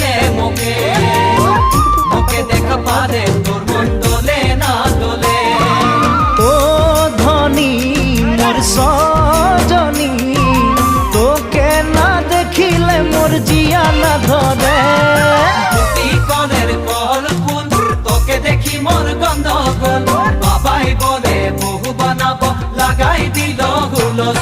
যে মোকে মোকে দেখা পারে তোর মন দোলে না দোলে। ও ধনী মোর সজনী তোকে না দেখিলে মোর জিয়া না ধরে কল ফুল তোকে দেখি মোর গন্ধগোল। বাবাই বলে বহু বানাবো লাগাই দিল হুলস